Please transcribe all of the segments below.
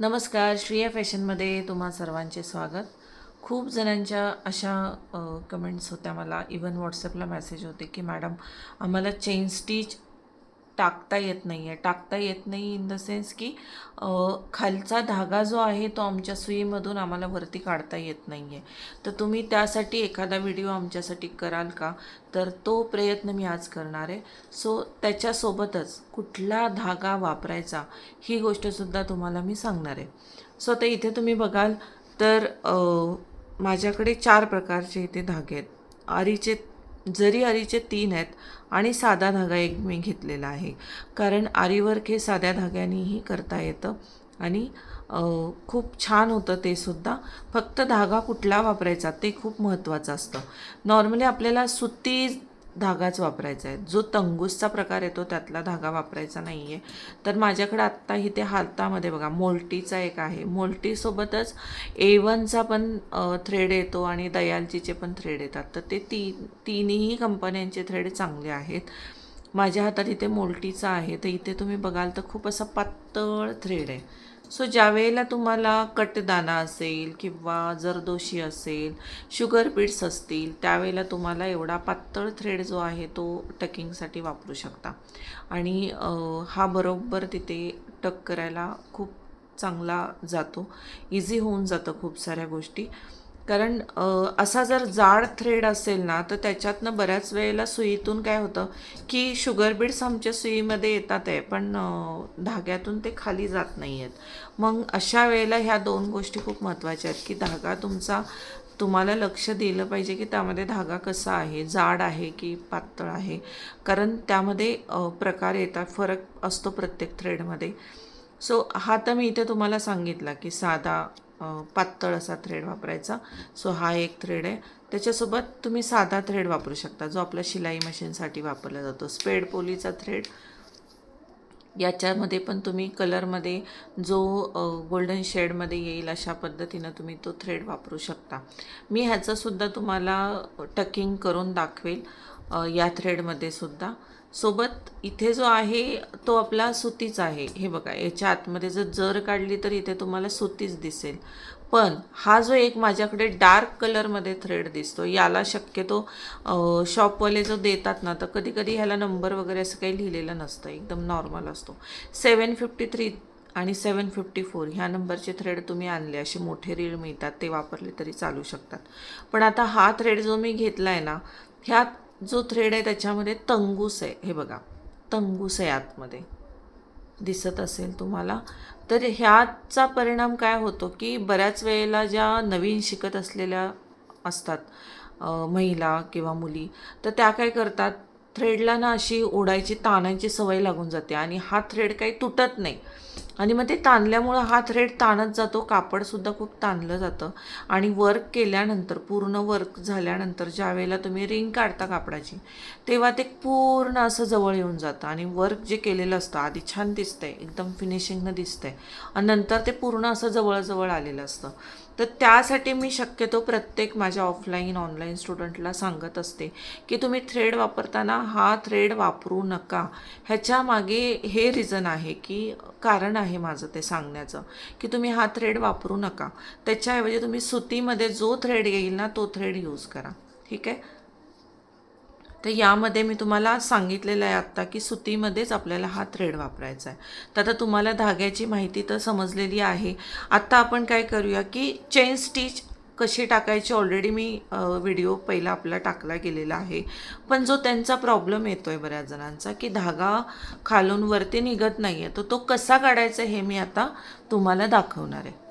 नमस्कार श्रिया फॅशनमध्ये तुम्हा सर्वांचे स्वागत. खूप जणांच्या अशा कमेंट्स होत्या मला. इवन व्हॉट्सअपला मेसेज होते की मॅडम आम्हाला चेन स्टिच टाकता येत नाही आहे टाकता येत नाही इन द सेन्स की खालचा धागा जो आहे तो आमच्या सुईमधून आम्हाला वरती काढता येत नाही आहे तर तुम्ही त्यासाठी एखादा व्हिडिओ आमच्यासाठी कराल का? तर तो प्रयत्न मी आज करणार आहे. सो त्याच्यासोबतच कुठला धागा वापरायचा ही गोष्टसुद्धा तुम्हाला मी सांगणार आहे. सो आता इथे तुम्ही बघाल तर माझ्याकडे चार प्रकारचे इथे धागे आहेत. आरीचे जरी आरीचे तीन आहेत आणि साधा धागा एक मी घेतलेला आहे. कारण आरीवर्क हे साध्या धाग्यानेही करता येतं आणि खूप छान होतं ते सुद्धा. फक्त धागा कुठला वापरायचा ते खूप महत्त्वाचं असतं. नॉर्मली आपल्याला सुती धागाच वापरायचा आहे. जो तंगूसचा प्रकार येतो त्यातला धागा वापरायचा नाही आहे तर माझ्याकडे आत्ता इथे हातामध्ये बघा मोल्टीचा एक आहे. मोल्टीसोबतच ए वनचा पण थ्रेड येतो आणि दयालजीचे पण थ्रेड येतात. तर ते ती तिन्ही कंपन्यांचे थ्रेड चांगले आहेत. माझ्या हातात इथे मोल्टीचा आहे. तर इथे तुम्ही बघाल तर खूप असा पातळ थ्रेड आहे. सो ज्या वेळेला तुम्हाला कटदाना असेल किंवा जरदोशी असेल शुगर बीट्स असतील त्यावेळेला तुम्हाला एवढा पातळ थ्रेड जो आहे तो टकिंगसाठी वापरू शकता. आणि हा बरोबर तिथे टक करायला खूप चांगला जातो. इझी होऊन जातं खूप साऱ्या गोष्टी. कारण असा जर जाड थ्रेड असेल ना तर त्याच्यातनं बऱ्याच वेळेला सुईतून काय होतं की शुगर बीड्स आमच्या सुईमध्ये येतात आहे पण धाग्यातून ते खाली जात नाही आहेत मग अशा वेळेला ह्या दोन गोष्टी खूप महत्त्वाच्या आहेत की धागा तुमचा तुम्हाला लक्ष दिलं पाहिजे की त्यामध्ये धागा कसा आहे जाड आहे की पातळ आहे. कारण त्यामध्ये प्रकार येतात फरक असतो प्रत्येक थ्रेडमध्ये सो हा तर मी इथे तुम्हाला सांगितला की साधा पातळ असा थ्रेड वापरायचा. सो हा एक थ्रेड आहे. त्याच्यासोबत तुम्ही साधा थ्रेड वापरू शकता जो आपला शिलाई मशीनसाठी वापरला जातो. स्पेड पोलीचा थ्रेड याच्यामध्ये पण तुम्ही कलरमध्ये जो गोल्डन शेडमध्ये येईल अशा पद्धतीनं तुम्ही तो थ्रेड वापरू शकता. मी ह्याचंसुद्धा तुम्हाला टकिंग करून दाखवेल या थ्रेडमध्ये सुद्धा. सोबत इथे जो आहे तो आपला सुतीच आहे. हे बघा याच्या आतमध्ये जर जर काढली तर इथे तुम्हाला सुतीच दिसेल. पण हा जो एक माझ्याकडे डार्क कलरमध्ये थ्रेड दिसतो याला शक्यतो शॉपवाले जो देतात ना तर कधी कधी ह्याला नंबर वगैरे असं काही लिहिलेलं नसतं एकदम नॉर्मल असतो. सेवन फिफ्टी थ्री आणि सेवन फिफ्टी फोर ह्या नंबरचे थ्रेड तुम्ही आणले असे मोठे रीळ मिळतात ते वापरले तरी चालू शकतात. पण आता हा थ्रेड जो मी घेतला आहे ना ह्या जो थ्रेड आहे त्याच्यामध्ये तंगूस आहे. हे बघा तंगूस आहे आतमध्ये. दिसत असेल तुम्हाला. तर ह्याचा परिणाम काय होतो की बऱ्याच वेळेला ज्या नवीन शिकत असलेल्या असतात महिला किंवा मुली तर त्या काय करतात? थ्रेडला ना अशी ओढायची ताणांची सवय लागून जाते आणि हा थ्रेड काही तुटत नाही. आणि मग ते ताणल्यामुळं हा थ्रेड ताणत जातो. कापडसुद्धा खूप ताणलं जातं. आणि वर्क केल्यानंतर पूर्ण वर्क झाल्यानंतर ज्या वेळेला तुम्ही रिंग काढता कापडाची तेव्हा ते पूर्ण असं जवळ येऊन जातं. आणि वर्क जे केलेलं असतं आधी छान दिसतंय एकदम फिनिशिंगनं दिसतंय. आणि नंतर ते पूर्ण असं जवळजवळ आलेलं असतं. तर त्यासाठी मी शक्यतो प्रत्येक माझ्या ऑफलाईन ऑनलाईन स्टुडंटला सांगत असते की तुम्ही थ्रेड वापरताना हा थ्रेड वापरू नका. ह्याच्या मागे हे रिझन आहे की कारण आहे माझं ते सांगण्याचं की तुम्ही हा थ्रेड वापरू नका. त्याच्याऐवजी तुम्ही सुतीमध्ये जो थ्रेड येईल ना तो थ्रेड यूज करा. ठीक आहे? तर यामध्ये मी तुम्हाला सांगितलेलं आहे आत्ता की सुतीमध्येच आपल्याला हा थ्रेड वापरायचा आहे. तर आता तुम्हाला धाग्याची माहिती तर समजलेली आहे. आत्ता आपण काय करूया की चेन स्टिच कशी टाकायची ऑलरेडी मी व्हिडिओ पहिला आपला टाकला गेलेला आहे. पण जो त्यांचा प्रॉब्लेम येतो आहे बऱ्याच जणांचा की धागा खालून वरती निघत नाही आहे तर तो कसा काढायचा हे मी आता तुम्हाला दाखवणार आहे.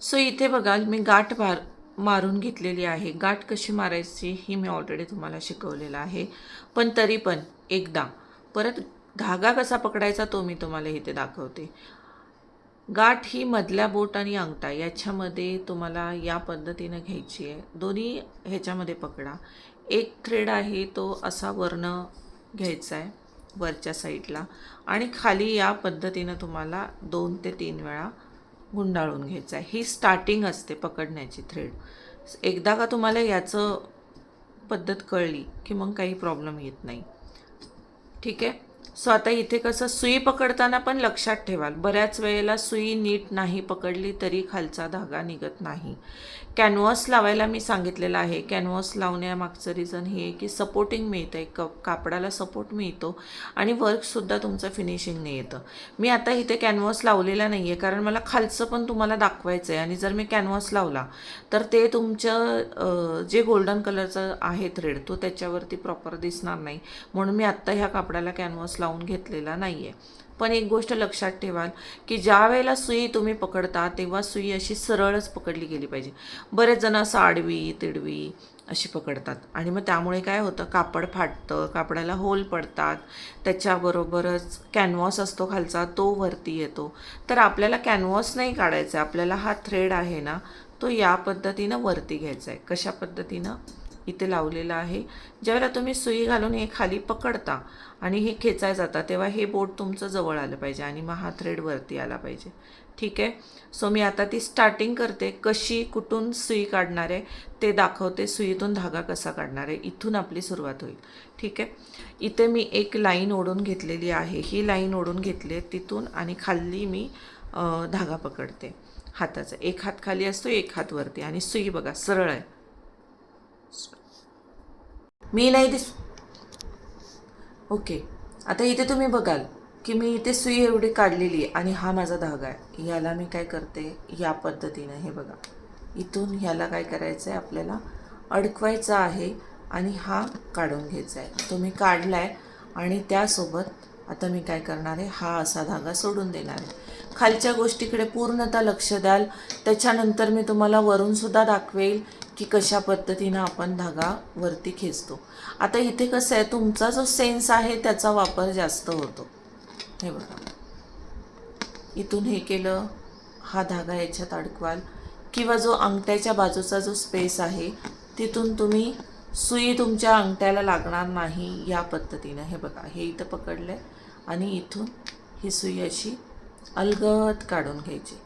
सो इथे बघाल मी गाठ भार मारून घेतलेली आहे. गाठ कशी मारायची ही मी ऑलरेडी तुम्हाला शिकवलेलं आहे. पण तरी पण एकदा परत धागा कसा पकडायचा तो मी तुम्हाला इथे दाखवते. गाठ ही मधल्या बोट आणि अंगठा याच्यामध्ये तुम्हाला या पद्धतीनं घ्यायची आहे. दोन्ही ह्याच्यामध्ये पकडा. एक थ्रेड आहे तो असा वर्ण घ्यायचा आहे वरच्या साईडला आणि खाली या पद्धतीनं तुम्हाला दोन ते तीन वेळा गुंडाळून घ्यायचं आहे. ही स्टार्टिंग असते पकडण्याची थ्रेड एकदा का तुम्हाला याचं पद्धत कळली की मग काही प्रॉब्लेम येत नाही. ठीक आहे? सो आता इथे कसं सुई पकडताना पण लक्षात ठेवाल. बऱ्याच वेळेला सुई नीट नाही पकडली तरी खालचा धागा निघत नाही. कॅनव्हस लावायला मी सांगितलेलं आहे. कॅनव्हास लावण्यामागचं रिझन हे आहे की सपोर्टिंग मिळतं आहे क कापडाला सपोर्ट मिळतो आणि वर्कसुद्धा तुमचं फिनिशिंगने येतं. मी आता इथे कॅनव्हास लावलेला नाही आहे कारण मला खालचं पण तुम्हाला दाखवायचं आहे आणि जर मी कॅनव्हास लावला तर ते तुमचं जे गोल्डन कलरचं आहे थ्रेड तो त्याच्यावरती प्रॉपर दिसणार नाही. म्हणून मी आत्ता ह्या कापडाला कॅनव्हस लावून घेतलेला नाही आहे पण एक गोष्ट लक्षात ठेवाल की ज्या वेळेला सुई तुम्ही पकडता तेव्हा सुई अशी सरळच पकडली गेली पाहिजे. बरेच जण असं आडवी तिडवी अशी पकडतात. आणि मग त्यामुळे काय होतं कापड फाटतं कापडाला होल पडतात. त्याच्याबरोबरच कॅनव्हॉस असतो खालचा तो वरती येतो. तर आपल्याला कॅनव्हॉस नाही काढायचा आहे आपल्याला हा थ्रेड आहे ना तो या पद्धतीनं वरती घ्यायचा आहे कशा पद्धतीनं? इथे लावलेलं आहे. ज्यावेळेला तुम्ही सुई घालून हे खाली पकडता आणि हे खेचाय जाता तेव्हा हे बोट तुमचं जवळ आलं पाहिजे आणि मग हा थ्रेड वरती आला पाहिजे. ठीक आहे? सो मी आता ती स्टार्टिंग करते. कशी कुठून सुई काढणार आहे ते दाखवते. सुईतून धागा कसा काढणार आहे इथून आपली सुरुवात होईल. ठीक आहे? इथे मी एक लाईन ओढून घेतलेली आहे. ही लाईन ओढून घेतली आहे तिथून आणि खाली मी धागा पकडते. हाताचा. एक हात खाली असतो एक हात वरती. आणि सुई बघा सरळ आहे. मी नाही दिस ओके आता इथे तुम्ही बघाल की मी इथे सुई एवढी काढलेली आहे आणि हा माझा धागा आहे. याला मी काय करते? या पद्धतीनं हे बघा. इथून ह्याला काय करायचं आहे आपल्याला अडकवायचं आहे आणि हा काढून घ्यायचा आहे. तो मी काढला आहे आणि त्यासोबत आता मी काय करणार आहे? हा असा धागा सोडून देणार आहे. खालच्या गोष्टीकडे पूर्णतः लक्ष द्याल. त्याच्यानंतर मी तुम्हाला वरूनसुद्धा दाखवेल की कशा पद्धतीनं आपण धागा वरती खेचतो. आता इथे कसं आहे तुमचा जो सेन्स आहे त्याचा वापर जास्त होतो. हे बघा. इथून हे केलं हा धागा याच्यात अडकवाल. किंवा जो अंगठ्याच्या बाजूचा जो स्पेस आहे तिथून तुम्ही सुई तुमच्या अंगठ्याला लागणार नाही या पद्धतीनं. हे बघा हे इथं पकडलं आहे आणि इथून ही सुई अशी अलगद काढून घ्यायची.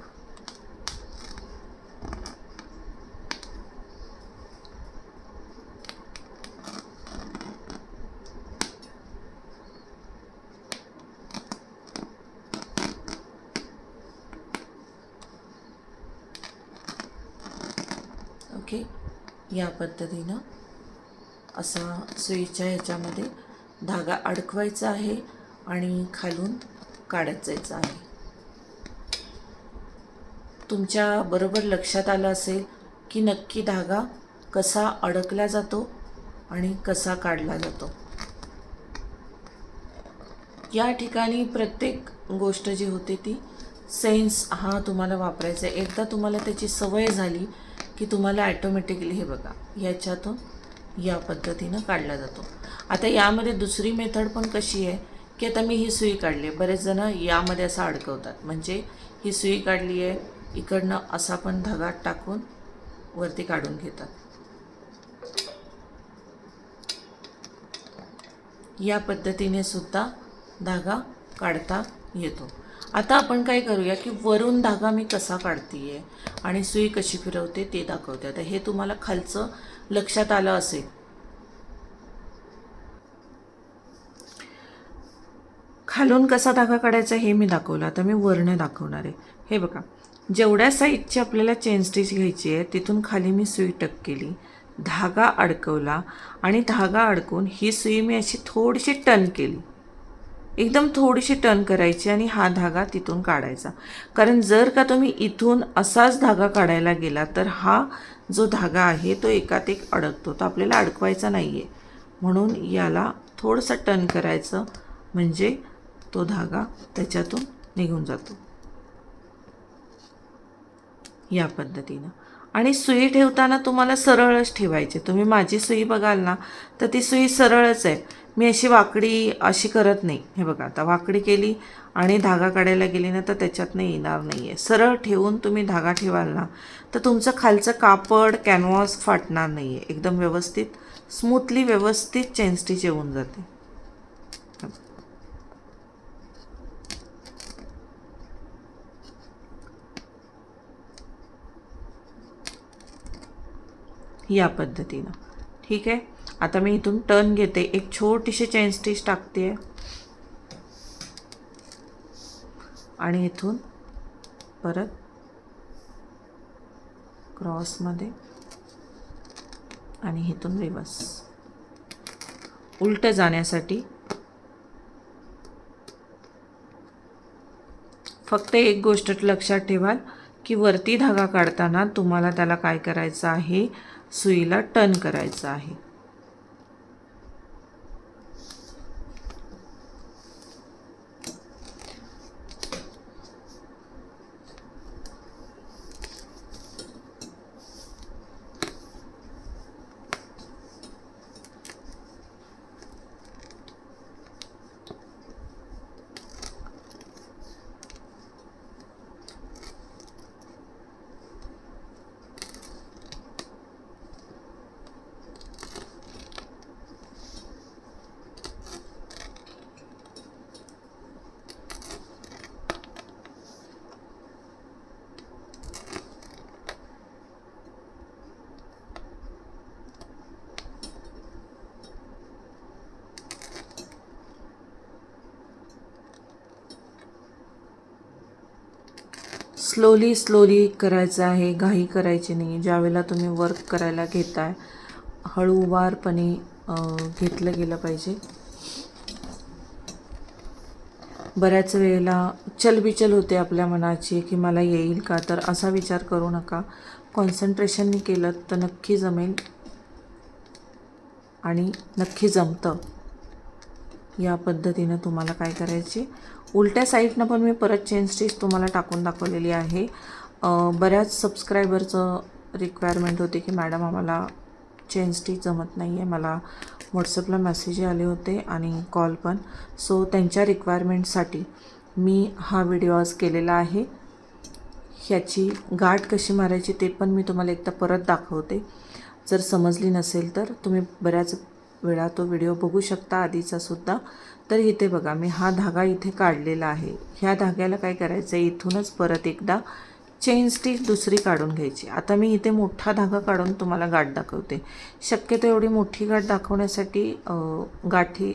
ओके या पद्धतीनं असा सुईच्या ह्याच्यामध्ये धागा अडकवायचा आहे आणि खालून काढत जायचं आहे. तुमच्या बरोबर लक्षात आलं असेल की नक्की धागा कसा अडकला जातो आणि कसा काढला जातो. या ठिकाणी प्रत्येक गोष्ट जी होते ती सेन्स हा तुम्हाला वापरायचा आहे. एकदा तुम्हाला त्याची सवय झाली की तुम्हाला ॲटोमॅटिकली हे बघा याच्यातून या पद्धतीनं काढला जातो. आता यामध्ये दुसरी मेथड पण कशी आहे की आता मी ही सुई काढली आहे. बरेच जण यामध्ये असं अडकवतात. म्हणजे ही सुई काढली आहे इकडनं असा पण धागा टाकून वरती काढून घेतात. या पद्धतीने सुद्धा धागा काढता येतो. आता आपण काय करूया की वरून धागा मी कसा काढतीये आणि सुई कशी फिरवते ते दाखवते. आता हे तुम्हाला खालचं लक्षात आलं असेल. खालून कसा धागा काढायचा हे मी दाखवलं. आता मी वर्ण दाखवणार आहे. हे बघा. जेवढ्या साईजची आपल्याला चेन स्टिच घ्यायची आहे तिथून खाली मी सुई टक केली. धागा अडकवला आणि धागा अडकून ही सुई मी अशी थोडीशी टन केली. एकदम थोडीशी टर्न करायची आणि हा धागा तिथून काढायचा. कारण जर का तुम्ही इथून असाच धागा काढायला गेला तर हा जो धागा आहे तो एकात एक अडकतो. तो आपल्याला अडकवायचा नाही आहे म्हणून याला थोडंसं टर्न करायचं. म्हणजे तो धागा त्याच्यातून निघून जातो. या पद्धतीनं. आणि सुई ठेवताना तुम्हाला सरळच ठेवायची. तुम्ही माझी सुई बघाल ना तर ती सुई सरळच आहे. मी अशी वाकडी अशी करत नाही. हे बघा आता वाकडी केली आणि धागा काढायला गेली ना तर त्याच्यातनं येणार नाही आहे सरळ ठेवून तुम्ही धागा ठेवाल ना तर तुमचं खालचं कापड कॅनव्हास फाटणार नाही आहे एकदम व्यवस्थित स्मूथली व्यवस्थित चेन स्टिच येऊन जाते. या पद्धतीनं. ठीक आहे? आता मी इथून टर्न घेते. एक छोटीशी चेन स्टिच टाकते आणि इथून परत क्रॉसमध्ये आणि इथून रिवर्स उलटं जाण्यासाठी फक्त एक गोष्ट लक्षात ठेवाल की वरती धागा काढताना तुम्हाला त्याला काय करायचं आहे? सुईला टर्न करायचं आहे. स्लोली स्लोली करायचं आहे. घाई करायची नाही ज्यावेळेला तुम्ही वर्क करायला घेताय हळूवारपणे घेतलं गेलं पाहिजे. बऱ्याच वेळेला चलबिचल होते आपल्या मनाची की मला येईल का? तर असा विचार करू नका. कॉन्सन्ट्रेशननी केलं तर नक्की जमेल. आणि नक्की जमतं. या पद्धतीनं तुम्हाला काय करायचे? उलट्या साईडनं पण मी परत चेन स्टिच तुम्हाला टाकून दाखवलेली आहे. बऱ्याच सबस्क्रायबरचं रिक्वायरमेंट होती की मॅडम आम्हाला चेन स्टिच जमत नाही आहे मला व्हॉट्सअपला मेसेज आले होते आणि कॉल पण. सो त्यांच्या रिक्वायरमेंटसाठी मी हा व्हिडिओ आज केलेला आहे. ह्याची गाठ कशी मारायची ते पण मी तुम्हाला एकदा परत दाखवते. जर समजली नसेल तर तुम्ही बऱ्याच वेळा तो व्हिडिओ बघू शकता आधीचा सुद्धा. तर इथे बघा मी हा धागा इथे काढलेला आहे. ह्या धाग्याला काय करायचं आहे इथूनच परत एकदा चेन स्टिच दुसरी काढून घ्यायची. आता मी इथे मोठा धागा काढून तुम्हाला गाठ दाखवते. शक्यतो एवढी मोठी गाठ दाखवण्यासाठी गाठी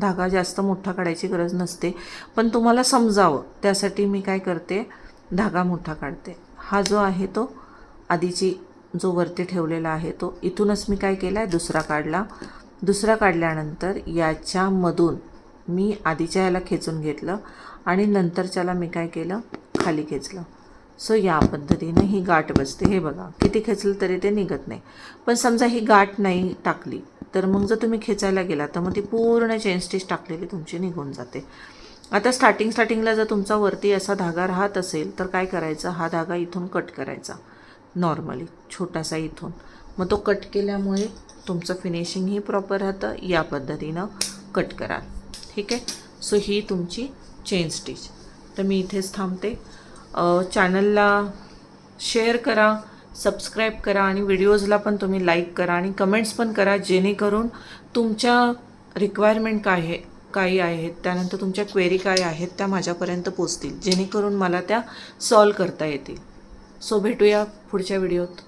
धागा जास्त मोठा काढायची गरज नसते. पण तुम्हाला समजावं. त्यासाठी मी काय करते? धागा मोठा काढते. हा जो आहे तो आधीची जो वरती ठेवलेला आहे तो. इथूनच मी काय केला आहे दुसरा काढला. दुसरा काढल्यानंतर याच्यामधून मी आधीच्या याला खेचून घेतलं आणि नंतरच्याला मी काय केलं? खाली खेचलं. सो या पद्धतीनं ही गाठ बसते. हे बघा किती खेचलं तरी ते निघत नाही. पण समजा ही गाठ नाही टाकली तर मग जर तुम्ही खेचायला गेला तर मग ती पूर्ण चेन स्टिच टाकलेली तुमची निघून जाते. आता स्टार्टिंग स्टार्टिंगला जर तुमचा वरती असा धागा राहत असेल तर काय करायचं? हा धागा इथून कट करायचा. नॉर्मली छोटासा इथून. मग तो कट केल्यामुळे तुमचं फिनिशिंगही प्रॉपर राहतं. या पद्धतीनं कट कराल ठीक आहे? सो ही तुमची चेन स्टिच तर मी इथेच थांबते. चॅनलला शेअर करा सबस्क्राईब करा आणि व्हिडिओजला पण तुम्ही लाईक करा आणि कमेंट्स पण करा. जेणेकरून तुमच्या रिक्वायरमेंट काय आहे काही आहेत त्यानंतर तुमच्या क्वेरी काय आहेत त्या माझ्यापर्यंत पोचतील. जेणेकरून मला त्या सॉल्व करता येतील. सो भेटूया पुढच्या व्हिडिओत